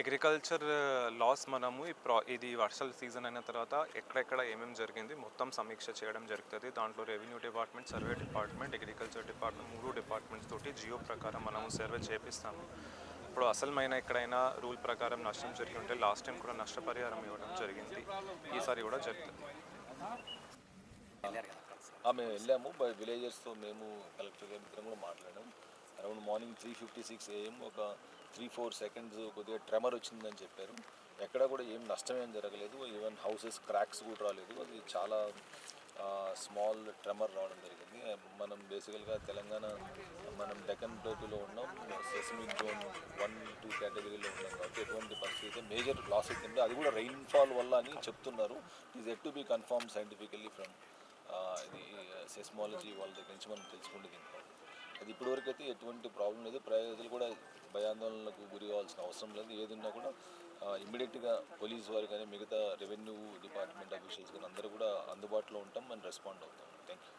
Agriculture loss మనము ఈ ప్రా ఇది వర్షాల సీజన్ అయిన తర్వాత ఎక్కడెక్కడ ఏమేమి జరిగింది మొత్తం సమీక్ష చేయడం జరుగుతుంది. దాంట్లో revenue department survey department agriculture department మూడు డిపార్ట్మెంట్స్ తోటి జియో ప్రకారం మనము సర్వే చేపిస్తాము. ఇప్పుడు అసలమైన ఎక్కడైనా రూల్ ప్రకారం నష్టం జరిగి ఉంటే లాస్ట్ టైం కూడా నష్టపరిహారం ఇవ్వడం జరిగింది. ఈసారి కూడా జరుగుతుంది. మేము వెళ్ళాము విలేజర్స్తో మేము కలెక్టర్ గారు కూడా మాట్లాడాము. Around morning three fifty six AM ఒక త్రీ ఫోర్ సెకండ్స్ కొద్దిగా ట్రెమర్ వచ్చిందని చెప్పారు. ఎక్కడ కూడా ఏం నష్టం ఏం జరగలేదు. ఈవెన్ హౌసెస్ క్రాక్స్ కూడా రాలేదు. అది చాలా స్మాల్ ట్రెమర్ రావడం జరిగింది. మనం బేసికల్గా తెలంగాణ మనం డెకన్ ప్లేటులో ఉన్నాం. సెస్మిక్ జోన్ వన్ టూ కేటగిరీలో ఉన్నాం కాబట్టి ఎటువంటి పరిస్థితి మేజర్ లాస్ అవుతుంది అది కూడా రెయిన్ఫాల్ వల్ల అని చెప్తున్నారు. Is yet to be confirm scientifically from ఇది సెస్మాలజీ వాళ్ళ దగ్గర నుంచి మనం తెలుసుకుంటే దీంట్లో ఇప్పటివరకు అయితే ఎటువంటి ప్రాబ్లం లేదు. ప్రజలు కూడా భయాందోళనలకు గురి కావాల్సిన అవసరం లేదు. ఏదున్నా కూడా ఇమ్మీడియట్గా పోలీస్ వారు కానీ మిగతా రెవెన్యూ డిపార్ట్మెంట్ అఫీషియల్స్ కానీ అందరూ కూడా అందుబాటులో ఉంటాం మనం రెస్పాండ్ అవుతాం. Thank you